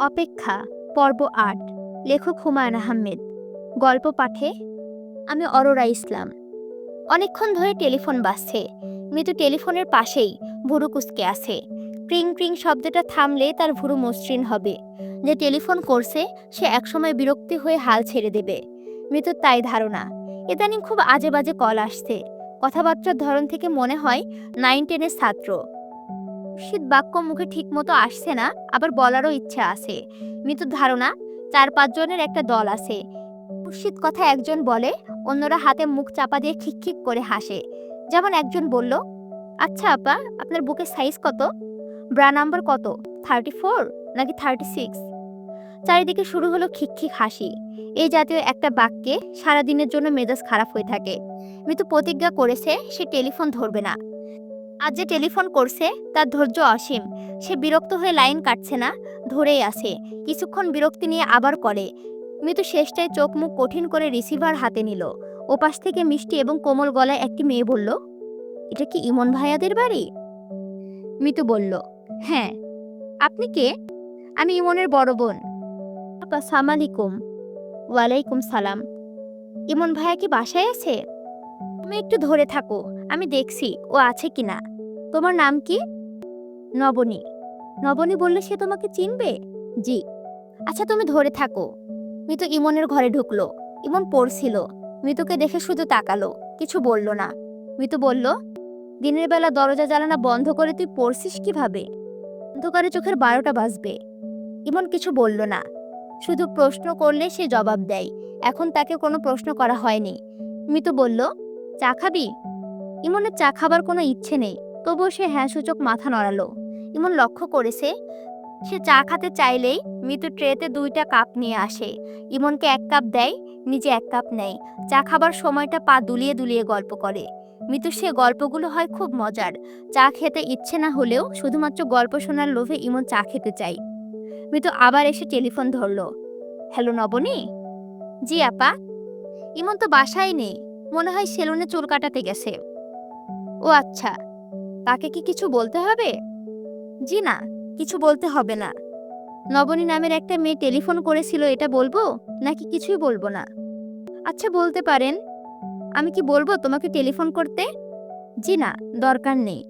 অপেক্ষা, পর্ব আট, লেখক হুমায়ুন আহমেদ, গল্প পাঠে, আমি অরোরা ইসলাম। অনেকক্ষণ ধরে টেলিফোন বাজছে, মৃদু টেলিফোনের পাশেই ভুরু কুচকে আছে। ক্রিং ক্রিং শব্দটা থামলে তার ভুরু মসৃণ হবে। যে টেলিফোন করছে, সে একসময় বিরক্তি হয়ে হাল ছেড়ে দেবে। মৃত্যুর তাই ধারণা, ইদানিং খুব আজে বাজে কল আসছে। কথাবার্তার ধরন থেকে মনে হয় নাইন টেনের ছাত্র। শীত বাক্য মুখে ঠিকমতো আসছে না, আবার বলারও ইচ্ছা আছে। মৃত্যুর ধারণা, চার পাঁচজনের একটা দল আছে। মুর্শিদ কথা একজন বলে, অন্যরা হাতে মুখ চাপা দিয়ে খিক খিকখিক করে হাসে। যেমন একজন বলল আচ্ছা আপা, আপনার বুকের সাইজ কত? ব্রা নাম্বার কত? থার্টি ফোর নাকি থার্টি সিক্স চারিদিকে শুরু হলো খিকখিক হাসি। এই জাতীয় একটা বাক্যে সারাদিনের জন্য মেজাজ খারাপ হয়ে থাকে। মৃত্যু প্রতিজ্ঞা করেছে, সে টেলিফোন ধরবে না। আজ যে টেলিফোন করছে, তার ধৈর্য অসীম। সে বিরক্ত হয়ে লাইন কাটছে না, ধরেই আছে। কিছুক্ষণ বিরক্তি নিয়ে আবার করে। মৃত্যু শেষটায় চোখ মুখ কঠিন করে রিসিভার হাতে নিল। ওপাশ থেকে মিষ্টি এবং কোমল গলায় একটি মেয়ে বলল, এটা কি ইমন ভাইয়াদের বাড়ি? মিতু বলল হ্যাঁ। আপনি কে? আমি ইমনের বড় বোন। আপা ওয়ালাইকুম সালাম। ইমন ভাইয়া কি বাসায় আছে? তুমি একটু ধরে থাকো, আমি দেখছি ও আছে কিনা। তোমার নাম কি? নবনী। নবনী বললে সে তোমাকে চিনবে? জি। আচ্ছা তুমি ধরে থাকো। মিতু ইমনের ঘরে ঢুকলো। ইমন পড়ছিল। মিতুকে দেখে শুধু তাকালো, কিছু বলল না। মিতু বলল, দিনের বেলা দরজা জ্বালানা বন্ধ করে তুই পড়ছিস কীভাবে? অন্ধকারে চোখের বারোটা বাজবে। ইমন কিছু বলল না। শুধু প্রশ্ন করলে সে জবাব দেয়। এখন তাকে কোনো প্রশ্ন করা হয়নি। মিতু বলল চা খাবি? ইমনের চা খাবার কোনো ইচ্ছে নেই, তবুও সে হ্যাঁ সূচক মাথা নড়ালো। ইমন লক্ষ্য করেছে, সে চা খেতে চাইলেই মিতু ট্রেতে দুইটা কাপ নিয়ে আসে। ইমনকে এক কাপ দেয়, নিজে এক কাপ নেয়। চা খাবার সময়টা পা দুলিয়ে দুলিয়ে গল্প করে। মিতু সে গল্পগুলো হয় খুব মজার। চা খেতে ইচ্ছে না হলেও শুধুমাত্র গল্প শোনার লোভে ইমন চা খেতে চাই। মিতু আবার এসে টেলিফোন ধরলো, হ্যালো নবনী? জি আপা। ইমন তো বাসায় নেই। মনে হয় সেলুনে চুল কাটাতে গেছে। ও আচ্ছা তাকে কি কিছু বলতে হবে? জি না, কিছু বলতে হবে না। নবনী নামের একটা মেয়ে টেলিফোন করেছিল, এটা বলব? নাকি কিছুই বলব না? আচ্ছা বলতে পারেন। আমি কি বলব তোমাকে টেলিফোন করতে? জি না, দরকার নেই।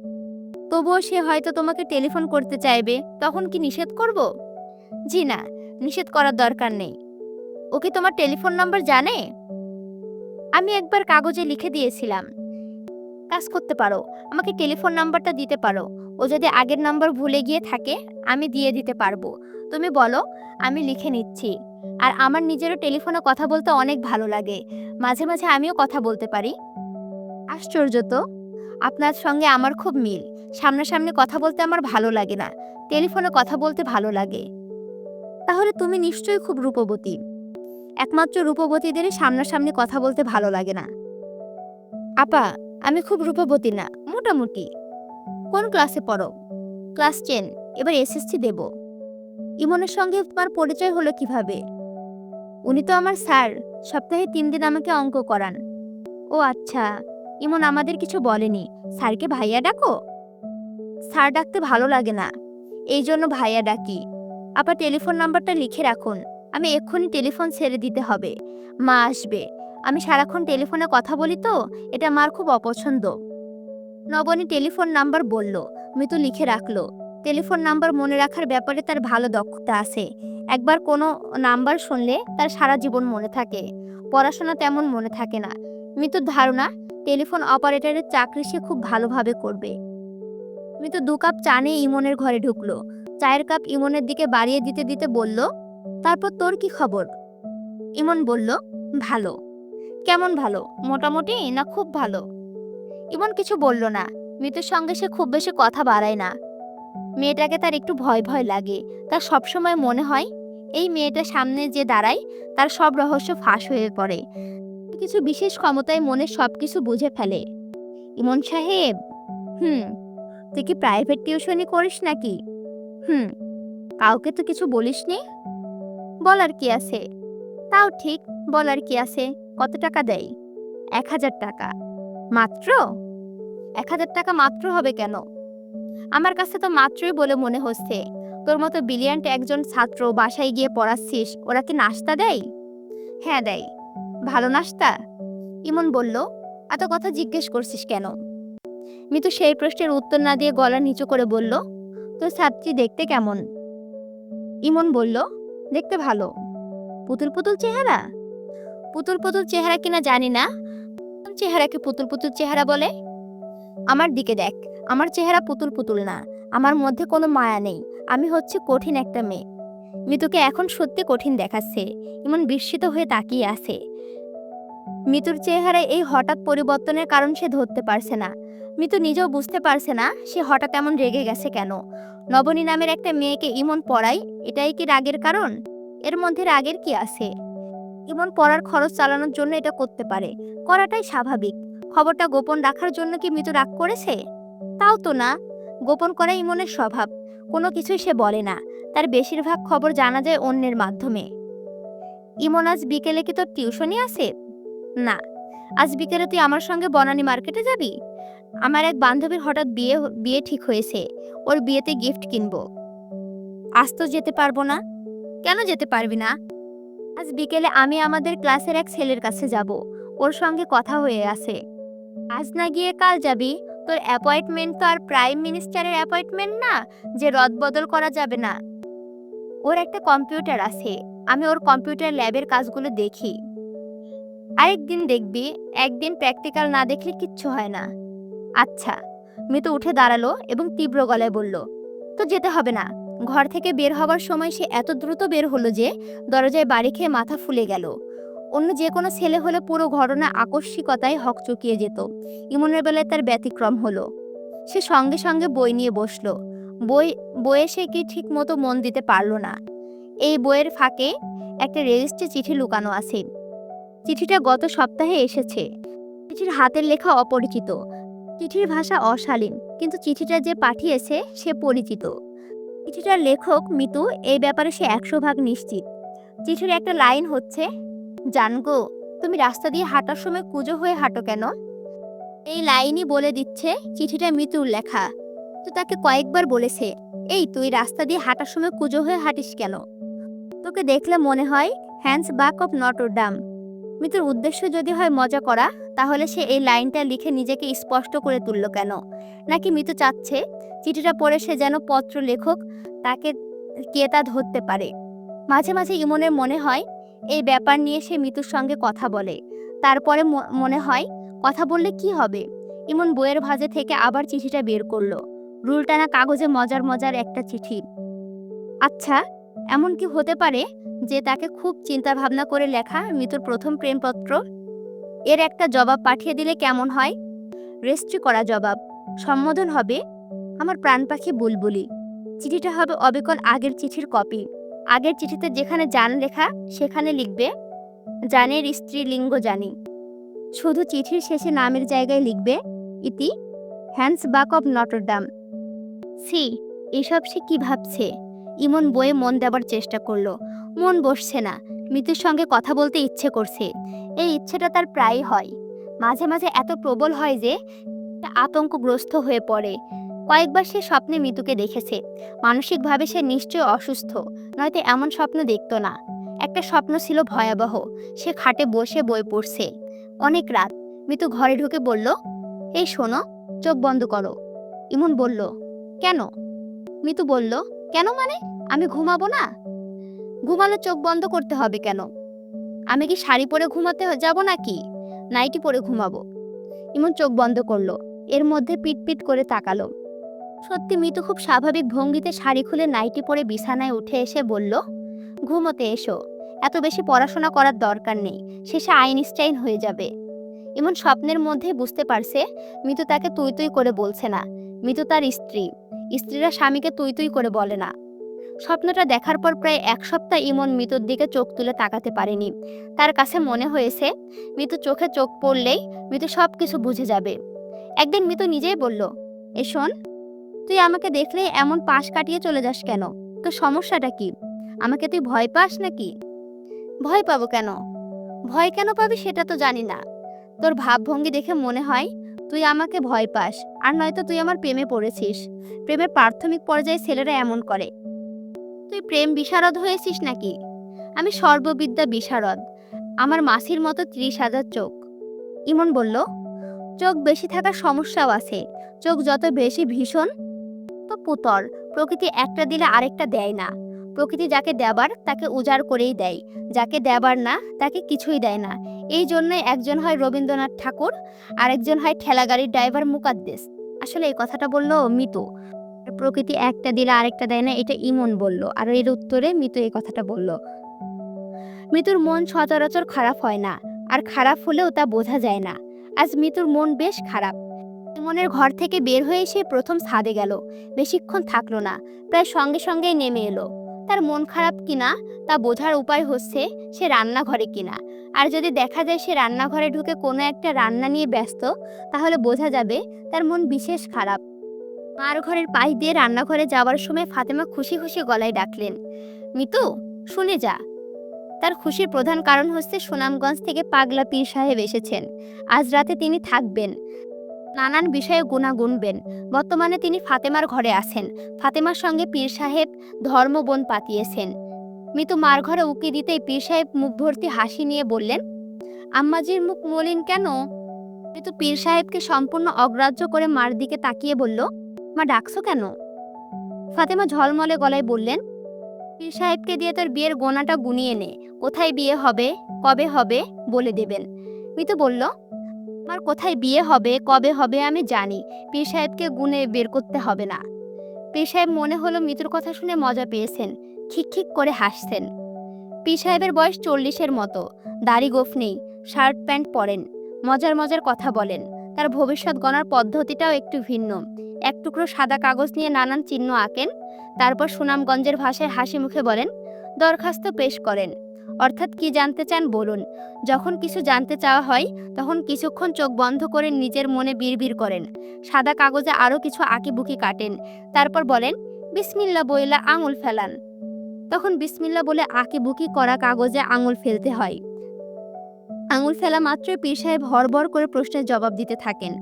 তবুও সে হয়তো তোমাকে টেলিফোন করতে চাইবে, তখন কি নিষেধ করব? জি না, নিষেধ করার দরকার নেই। ও কি তোমার টেলিফোন নাম্বার জানে? আমি একবার কাগজে লিখে দিয়েছিলাম। কাজ করতে পারো। আমাকে টেলিফোন নাম্বারটা দিতে পারো। ও যদি আগের নাম্বার ভুলে গিয়ে থাকে, আমি দিয়ে দিতে পারব। তুমি বলো, আমি লিখে নিচ্ছি। আর আমার নিজেরও টেলিফোনে কথা বলতে অনেক ভালো লাগে। মাঝে মাঝে আমিও কথা বলতে পারি। আশ্চর্য তো। আপনার সঙ্গে আমার খুব মিল। সামনাসামনি কথা বলতে আমার ভালো লাগে না। টেলিফোনে কথা বলতে ভালো লাগে। তাহলে তুমি নিশ্চয়ই খুব রূপবতী। একমাত্র রূপবতীদেরই সামনাসামনি কথা বলতে ভালো লাগে না। আপা, আমি খুব রূপবতী না, মোটামুটি। কোন ক্লাসে পড়ো? ক্লাস টেন, এবার এসএসসি দেব। ইমনের সঙ্গে তোমার পরিচয় হলো কীভাবে? উনি তো আমার স্যার, সপ্তাহে তিন দিন আমাকে অঙ্ক করান। ও আচ্ছা ইমন আমাদের কিছু বলেনি, স্যারকে ভাইয়া ডাকো? স্যার ডাকতে ভালো লাগে না এই জন্য ভাইয়া ডাকি। আপা, টেলিফোন নাম্বারটা লিখে রাখুন। আমি এক্ষুনি টেলিফোন ছেড়ে দিতে হবে। মা আসবে। আমি সারাক্ষণ টেলিফোনে কথা বলি তো, এটা মার খুব অপছন্দ। নবনী টেলিফোন নাম্বার বলল মৃত্যু লিখে রাখল। টেলিফোন নাম্বার মনে রাখার ব্যাপারে তার ভালো দক্ষতা আছে। একবার কোনো নাম্বার শুনলে তার সারা জীবন মনে থাকে। পড়াশোনা তেমন মনে থাকে না। মৃত্যুর ধারণা, টেলিফোন অপারেটরের চাকরি সে খুব ভালোভাবে করবে। মৃত্যু দু কাপ চা নিয়ে ইমনের ঘরে ঢুকলো। চায়ের কাপ ইমনের দিকে বাড়িয়ে দিতে দিতে বলল তারপর তোর কি খবর? ইমন বলল, ভালো। কেমন ভালো, মোটামুটি না খুব ভালো? ইমন কিছু বলল না, মৃত্যুর সঙ্গে সে খুব বেশি কথা বাড়ায় না। মেয়েটাকে তার একটু ভয় ভয় লাগে, তার সবসময় মনে হয়, এই মেয়েটা সামনে যে দাঁড়ায়, তার সব রহস্য ফাঁস হয়ে পড়ে। কিছু বিশেষ ক্ষমতায় মনে সব কিছু বুঝে ফেলে। ইমন সাহেব, হুম, তুই কি প্রাইভেট টিউশনি করিস নাকি? হুম, কাউকে তো কিছু বলিসনি? বলার কি আছে? তাও ঠিক বলার কি আছে? কত টাকা দেয়? এক হাজার টাকা। মাত্র? এক হাজার টাকা মাত্র হবে কেন? আমার কাছে তো মাত্রই বলে মনে হচ্ছে। তোর মতো ব্রিলিয়ান্ট একজন ছাত্র বাসায় গিয়ে পড়াচ্ছিস, ওরা কি নাস্তা দেয়? হ্যাঁ দেয়। ভালো নাস্তা? ইমন বলল, এত কথা জিজ্ঞেস করছিস কেন? মিতু সেই প্রশ্নের উত্তর না দিয়ে গলা নিচু করে বলল, তোর ছাত্রী দেখতে কেমন? ইমন বলল দেখতে ভালো। পুতুল পুতুল চেহারা? পুতুল পুতুল চেহারা কিনা জানি না। চেহারাকে পুতুল পুতুল চেহারা বলে? আমার দিকে দেখ, আমার চেহারা পুতুল পুতুল না, আমার মধ্যে কোনো মায়া নেই, আমি হচ্ছে কঠিন একটা মেয়ে। মিতুকে এখন সত্যি কঠিন দেখাচ্ছে, ইমন বিস্মিত হয়ে তাকিয়ে আছে। মিতুর চেহারায় এই হঠাৎ পরিবর্তনের কারণ সে ধরতে পারছে না মিতু নিজেও বুঝতে পারছে না সে হঠাৎ এমন রেগে গেছে কেন। নবনী নামের একটা মেয়েকে ইমন পড়াই এটাই কি রাগের কারণ? এর মধ্যে রাগের কি আছে? ইমন পড়ার খরচ চালানোর জন্য এটা করতে পারে, করাটাই স্বাভাবিক। খবরটা গোপন রাখার জন্য কি মিতু রাগ করেছে? তাও তো না। গোপন করা ইমনের স্বভাব, কোনো কিছুই সে বলে না। তার বেশিরভাগ খবর জানা যায় অন্যের মাধ্যমে। ইমন আজ বিকেলে কি তোর টিউশনই আছে? না। আজ বিকেলে তুই আমার সঙ্গে বনানী মার্কেটে যাবি? আমার এক বান্ধবীর হঠাৎ বিয়ে বিয়ে ঠিক হয়েছে। ওর বিয়েতে গিফট কিনব। আজ তো যেতে পারব না। কেন যেতে পারবি না? আজ বিকেলে আমি আমাদের ক্লাসের এক ছেলের কাছে যাব। ওর সঙ্গে কথা হয়ে আছে। আজ না গিয়ে কাল যাবি? তোর অ্যাপয়েন্টমেন্ট তো আর প্রাইম মিনিস্টারের অ্যাপয়েন্টমেন্ট না, যে রদবদল করা যাবে না। ওর একটা কম্পিউটার আছে। আমি ওর কম্পিউটার ল্যাবের কাজগুলো দেখি। আরেকদিন দেখবি। একদিন প্র্যাকটিক্যাল না দেখলে কিচ্ছু হয় না। আচ্ছা মিতু উঠে দাঁড়াল এবং তীব্র গলায় বলল, তো যেতে হবে না। ঘর থেকে বের হবার সময় সে এত দ্রুত বের হলো যে দরজায় বাড়ি খেয়ে মাথা ফুলে গেল। অন্য যে কোনো ছেলে হলে পুরো ঘটনা আকস্মিকতায় হক চুকিয়ে যেত। ইমনের বেলায় তার ব্যতিক্রম হলো। সে সঙ্গে সঙ্গে বই নিয়ে বসল। বই, বইয়ে সে কি ঠিক মতো মন দিতে পারল না। এই বইয়ের ফাঁকে একটা রেজিস্ট্রি চিঠি লুকানো আছে। চিঠিটা গত সপ্তাহে এসেছে। চিঠির হাতের লেখা অপরিচিত। চিঠির ভাষা অশালীন, কিন্তু চিঠিটা যে পাঠিয়েছে সে পরিচিত। চিঠিটার লেখক মিতু, এই ব্যাপারে সে একশো ভাগ নিশ্চিত। চিঠির একটা লাইন হচ্ছে জানগো তুমি রাস্তা দিয়ে হাঁটার সময় কুজো হয়ে হাঁটো কেন? এই লাইনই বলে দিচ্ছে চিঠিটা মিতুর লেখা। তো তাকে কয়েকবার বলেছে, এই তুই রাস্তা দিয়ে হাঁটার সময় কুজো হয়ে হাঁটিস কেন? তোকে দেখলে মনে হয়, হ্যান্ডস বাক অফ নটর ডাম। মিতুর উদ্দেশ্য যদি হয় মজা করা তাহলে সে এই লাইনটা লিখে নিজেকে স্পষ্ট করে তুলল কেন? নাকি মিতু চাচ্ছে? চিঠিটা পড়ে সে যেন পত্র লেখক তাকে কে তা ধরতে পারে। মাঝে মাঝে ইমনের মনে হয়, এই ব্যাপার নিয়ে সে মিতুর সঙ্গে কথা বলে। তারপরে মনে হয়, কথা বললে কি হবে? ইমন বইয়ের ভাজে থেকে আবার চিঠিটা বের করল। রুল টানা কাগজে মজার মজার একটা চিঠি। আচ্ছা এমন কি হতে পারে যে তাকে খুব চিন্তা ভাবনা করে লেখা মিতুর প্রথম প্রেমপত্র? এর একটা জবাব পাঠিয়ে দিলে কেমন হয়? রেজিস্ট্রি করা জবাব। সম্বোধন হবে, আমার প্রাণ পাখি বুলবুলি। চিঠিটা হবে অবিকল আগের চিঠির কপি। আগের চিঠিতে যেখানে জান লেখা, সেখানে লিখবে জানের স্ত্রী লিঙ্গ জানি। শুধু চিঠির শেষে নামের জায়গায় লিখবে, ইতি হ্যান্ডস বাক অব নটরডাম সি এসব সে কি ভাবছে? ইমন বইয়ে মন দেবার চেষ্টা করল। মন বসছে না। মৃত্যুর সঙ্গে কথা বলতে ইচ্ছে করছে। এই ইচ্ছেটা তার প্রায়ই হয়। মাঝে মাঝে এত প্রবল হয় যে আতঙ্কগ্রস্ত হয়ে পড়ে। কয়েকবার সে স্বপ্নে মৃত্যুকে দেখেছে। মানসিকভাবে সে নিশ্চয় অসুস্থ, নয়তো এমন স্বপ্ন দেখতো না। একটা স্বপ্ন ছিল ভয়াবহ। সে খাটে বসে বই পড়ছে। অনেক রাত। মিতু ঘরে ঢুকে বলল, এই শোনো, চোখ বন্ধ করো। ইমন বলল, কেন? মিতু বলল, কেন মানে? আমি ঘুমাবো না? ঘুমালে চোখ বন্ধ করতে হবে কেন? আমি কি শাড়ি পরে ঘুমাতে যাব নাকি? নাইটি পরে ঘুমাবো। ইমন চোখ বন্ধ করল। এর মধ্যে পিটপিট করে তাকালো। সত্যি মিতু খুব স্বাভাবিক ভঙ্গিতে শাড়ি খুলে নাইটি পরে বিছানায় উঠে এসে বলল, ঘুমোতে এসো। এত বেশি পড়াশোনা করার দরকার নেই। শেষে আইনস্টাইন হয়ে যাবে। এমন স্বপ্নের মধ্যে বুঝতে পারছে মিতু তাকে তুই তুই করে বলছে না। মিতু তার স্ত্রী। স্ত্রীরা স্বামীকে তুই তুই করে বলে না। স্বপ্নটা দেখার পর প্রায় এক সপ্তাহ ইমন মিতুর দিকে চোখ তুলে তাকাতে পারেনি। তার কাছে মনে হয়েছে, মিতু চোখে চোখ পড়লেই মিতু সব কিছু বুঝে যাবে। একদিন মিতু নিজেই বলল, এ শোন, তুই আমাকে দেখলে এমন পাশ কাটিয়ে চলে যাস কেন? তোর সমস্যাটা কি? আমাকে তুই ভয় পাস নাকি? ভয় পাবো কেন? ভয় কেন পাবি সেটা তো জানি না। তোর ভাবভঙ্গি দেখে মনে হয় তুই আমাকে ভয় পাস, আর নয়তো তুই আমার প্রেমে পড়েছিস। প্রেমের প্রাথমিক পর্যায়ে ছেলেরা এমন করে। তুই প্রেম বিশারদ হয়েছিস নাকি? আমি সর্ববিদ্যা বিশারদ। আমার মাসির মতো ত্রিশ হাজার চোখ। ইমন বলল, চোখ বেশি থাকার সমস্যাও আছে। চোখ যত বেশি ভীষণ, তো পুতর প্রকৃতি একটা দিলে আরেকটা দেয় না। প্রকৃতি যাকে দেবার, তাকে উজাড় করেই দেয়। যাকে দেবার না, তাকে কিছুই দেয় না। এই জন্যই একজন হয় রবীন্দ্রনাথ ঠাকুর, আরেকজন হয় ঠেলাগাড়ির ড্রাইভার মুকাদ্দেস। আসলে এই কথাটা বলল মিতু। প্রকৃতি একটা দিলে আরেকটা দেয় না, এটা ইমন বলল। আর এর উত্তরে মিতু এই কথাটা বলল। মিতুর মন সচরাচর খারাপ হয় না, আর খারাপ হলেও তা বোঝা যায় না। আজ মিতুর মন বেশ খারাপ। ইমনের ঘর থেকে বের হয়ে সে প্রথম ছাদে গেল। বেশিক্ষণ থাকল না, প্রায় সঙ্গে সঙ্গেই নেমে এলো। তার মন খারাপ কিনা, তা বোঝার উপায় হচ্ছে সে রান্নাঘরে কিনা। আর যদি দেখা যায় সে রান্নাঘরে ঢুকে কোনো একটা রান্না নিয়ে ব্যস্ত, তাহলে বোঝা যাবে তার মন বিশেষ খারাপ। মার ঘরের পাশ দিয়ে রান্নাঘরে যাওয়ার সময় ফাতেমা খুশি খুশি গলায় ডাকলেন, মিতু, শুনে যা। তার খুশির প্রধান কারণ হচ্ছে সুনামগঞ্জ থেকে পাগলা পীর সাহেব এসেছেন। আজ রাতে তিনি থাকবেন। নানান বিষয়ে গুণা গুনবেন। বর্তমানে তিনি ফাতেমার ঘরে আছেন। ফাতেমার সঙ্গে পীর সাহেব ধর্মবন পাতিয়েছেন। মিতু মার ঘরে উকি দিতেই পীর সাহেব মুখ ভর্তি হাসি নিয়ে বললেন, আম্মাজির মুখ মলিন কেন? মিতু পীর সাহেবকে সম্পূর্ণ অগ্রাহ্য করে মার দিকে তাকিয়ে বলল মা ডাকছো কেন? ফাতেমা ঝলমলে গলায় বললেন, পীর সাহেবকে দিয়ে তোর বিয়ের গোনাটা গুনিয়ে নে। কোথায় বিয়ে হবে? কবে হবে? বলে দেবেন। মিতু বলল, আমার কোথায় বিয়ে হবে? কবে হবে আমি জানি। পীর সাহেবকে গুনে বের করতে হবে না। পীর সাহেব মনে হলো মিতুর কথা শুনে মজা পেয়েছেন। খিকখিক করে হাসছেন। পীর সাহেবের বয়স চল্লিশের মতো। দাড়ি গোফ নেই, শার্ট প্যান্ট পরেন। মজার মজার কথা বলেন। তার ভবিষ্যৎ গণার পদ্ধতিটাও একটু ভিন্ন। এক টুকরো সাদা কাগজ নিয়ে নানান চিহ্ন আঁকেন, তারপর সুনামগঞ্জের ভাষায় হাসি মুখে বলেন, দরখাস্ত পেশ করেন। অর্থাৎ কি জানতে চান বলুন। যখন কিছু জানতে চাওয়া হয়, তখন কিছুক্ষণ চোখ বন্ধ করে নিজের মনে বিড়বিড় করেন। সাদা কাগজে আরও কিছু আঁকিবুকি কাটেন। তারপর বলেন, বিসমিল্লা বইলা আঙুল ফেলান। তখন বিসমিল্লা বলে আঁকিবুকি করা কাগজে আঙুল ফেলতে হয়। আঙুল ফেলা মাত্রই পীর সাহেব হরবর করে প্রশ্নের জবাব দিতে থাকেন।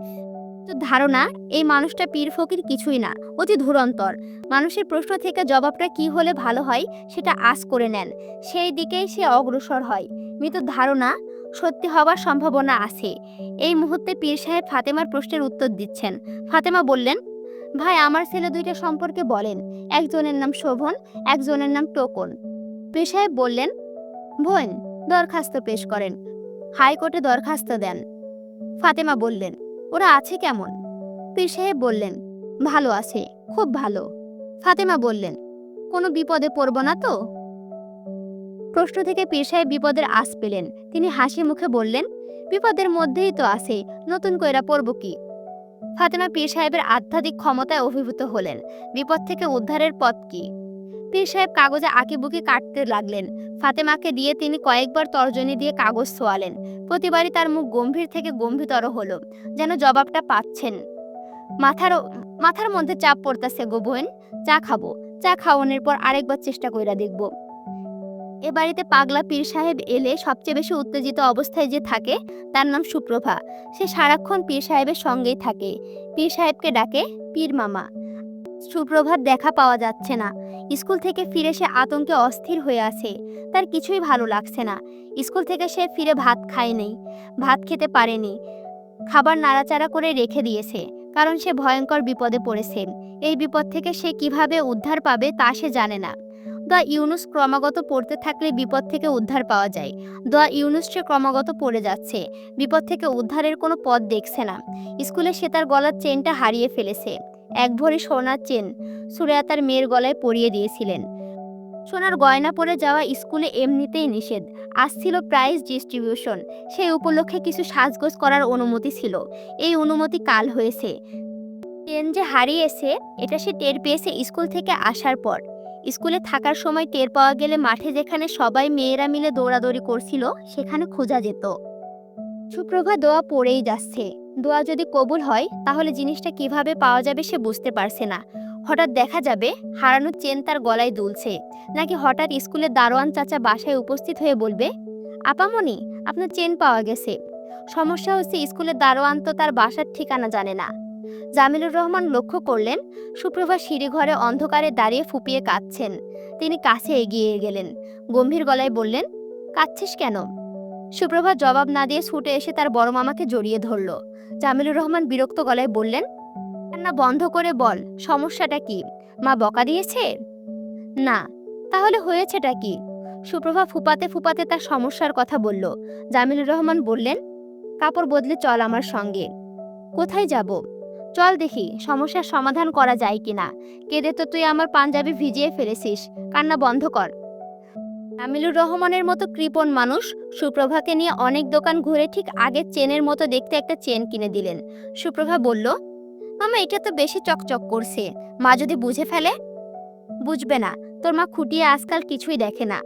তো ধারণা, এই মানুষটা পীর ফকির কিছুই না, অতি ধুরন্তর। মানুষের প্রশ্ন থেকে জবাবটা কি হলে ভালো হয়, সেটা আশ করে নেন। সেই দিকেই সে অগ্রসর হয়। মৃত ধারণা সত্যি হওয়ার সম্ভাবনা আছে। এই মুহূর্তে পীর সাহেব ফাতেমার প্রশ্নের উত্তর দিচ্ছেন। ফাতেমা বললেন, ভাই, আমার ছেলে দুইটা সম্পর্কে বলেন। একজনের নাম শোভন, একজনের নাম টোকন। পীর সাহেব বললেন, বোন, দরখাস্ত পেশ করেন। হাইকোর্টে দরখাস্ত দেন। ফাতেমা বললেন ওরা আছে কেমন? পীর সাহেব বললেন, ভালো আছে, খুব ভালো। ফাতেমা বললেন, কোনো বিপদে পড়ব না তো? প্রশ্ন থেকে পীর সাহেব বিপদের আশ পেলেন। তিনি হাসি মুখে বললেন, বিপদের মধ্যেই তো আছে, নতুন কইরা পড়ব কি? ফাতেমা পীর সাহেবের আধ্যাত্মিক ক্ষমতায় অভিভূত হলেন, বিপদ থেকে উদ্ধারের পথ কি? পীর সাহেব কাগজে আঁকিবুকি কাটতে লাগলেন। ফাতেমাকে দিয়ে তিনি কয়েকবার তর্জনী দিয়ে কাগজ ছোয়ালেন প্রতিবারই তার মুখ গম্ভীর থেকে গম্ভীরতর হলো, যেন জবাবটা পাচ্ছেন। মাথার মাথার মধ্যে চাপ পড়তেছে গো বোন, চা খাব। চা খাওয়ানোর পর আরেকবার চেষ্টা কইরা দেখব। এ বাড়িতে পাগলা পীর সাহেব এলে সবচেয়ে বেশি উত্তেজিত অবস্থায় যে থাকে, তার নাম সুপ্রভা। সে সারাক্ষণ পীর সাহেবের সঙ্গেই থাকে। পীর সাহেবকে ডাকে পীর মামা। সুপ্রভার দেখা পাওয়া যাচ্ছে না। স্কুল থেকে ফিরে সে আতঙ্কে অস্থির হয়ে আছে। তার কিছুই ভালো লাগছে না। স্কুল থেকে সে ফিরে ভাত খায়নি ভাত খেতে পারেনি। খাবার নাড়াচাড়া করে রেখে দিয়েছে, কারণ সে ভয়ঙ্কর বিপদে পড়েছে। এই বিপদ থেকে সে কীভাবে উদ্ধার পাবে তা সে জানে না। দোয়া ইউনুস ক্রমাগত পড়তে থাকলে বিপদ থেকে উদ্ধার পাওয়া যায়। দোয়া ইউনুস সে ক্রমাগত পড়ে যাচ্ছে, বিপদ থেকে উদ্ধারের কোনো পথ দেখছে না। স্কুলে সে তার গলার চেনটা হারিয়ে ফেলেছে। এক ভরি সোনার চেন সুরেয়া তার মেয়ের গলায় পরিয়ে দিয়েছিলেন। সোনার গয়না পরে যাওয়া স্কুলে এমনিতেই নিষেধ। আজ ছিল প্রাইজ ডিস্ট্রিবিউশন সেই উপলক্ষে কিছু সাজগোজ করার অনুমতি ছিল। এই অনুমতি কাল হয়েছে। চেন যে হারিয়েছে, এটা সে টের পেয়েছে স্কুল থেকে আসার পর। স্কুলে থাকার সময় টের পাওয়া গেলে মাঠে যেখানে সবাই মেয়েরা মিলে দৌড়াদৌড়ি করছিল, সেখানে খোঁজা যেত। সুপ্রভা দোয়া পড়েই যাচ্ছে। দোয়া যদি কবুল হয়, তাহলে জিনিসটা কীভাবে পাওয়া যাবে সে বুঝতে পারছে না। হঠাৎ দেখা যাবে হারানো চেন তার গলায় দুলছে। নাকি হঠাৎ স্কুলের দারোয়ান চাচা বাসায় উপস্থিত হয়ে বলবে, আপামনি, আপনার চেন পাওয়া গেছে। সমস্যা হচ্ছে স্কুলের দারোয়ান তো তার বাসার ঠিকানা জানে না। জামিলুর রহমান লক্ষ্য করলেন সুপ্রভা সিঁড়িঘরে অন্ধকারে দাঁড়িয়ে ফুপিয়ে কাঁদছেন। তিনি কাছে এগিয়ে গেলেন, গম্ভীর গলায় বললেন, কাঁদছিস কেন? সুপ্রভা জবাব না দিয়ে ছুটে এসে তার বড় মামাকে জড়িয়ে ধরল। জামিলুর রহমান বিরক্ত গলায় বললেন, কান্না বন্ধ করে বল, সমস্যাটা কি? মা বকা দিয়েছে? না, তাহলে হয়েছেটা কি? সুপ্রভা ফুপাতে ফুপাতে তার সমস্যার কথা বলল। জামিলুর রহমান বললেন, কাপড় বদলে চল আমার সঙ্গে। কোথায় যাব? চল দেখি, সমস্যার সমাধান করা যায় কিনা। কেঁদে তো তুই আমার পাঞ্জাবি ভিজিয়ে ফেলেছিস। কান্না বন্ধ কর। আমিলুর রহমানের মতো কৃপণ মানুষ সুপ্রভাকে নিয়ে অনেক দোকান ঘুরে ঠিক আগের চেনের মতো দেখতে একটা চেন কিনে দিলেন। সুপ্রভা বলল, মামা, এটা তো বেশি চকচক করছে। মা যদি বুঝে ফেলে? বুঝবে না। তোর মা খুঁটিয়ে আজকাল কিছুই দেখে না।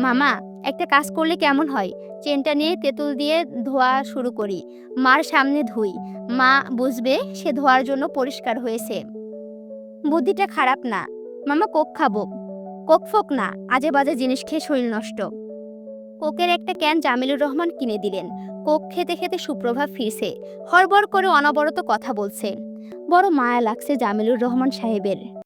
মামা, একটা কাজ করলে কেমন হয়? চেনটা নিয়ে তেঁতুল দিয়ে ধোয়া শুরু করি। মার সামনে ধুই। মা বুঝবে সে ধোয়ার জন্য পরিষ্কার হয়েছে। বুদ্ধিটা খারাপ না। মামা কোক খাব। কোক ফোক না, আজে বাজে জিনিস খেয়ে শরীর নষ্ট। কোকের একটা ক্যান জামিলুর রহমান কিনে দিলেন। কোক খেতে খেতে সুপ্রভা ফিরছে। হরবর করে অনবরত কথা বলছে। বড় মায়া লাগছে জামিলুর রহমান সাহেবের।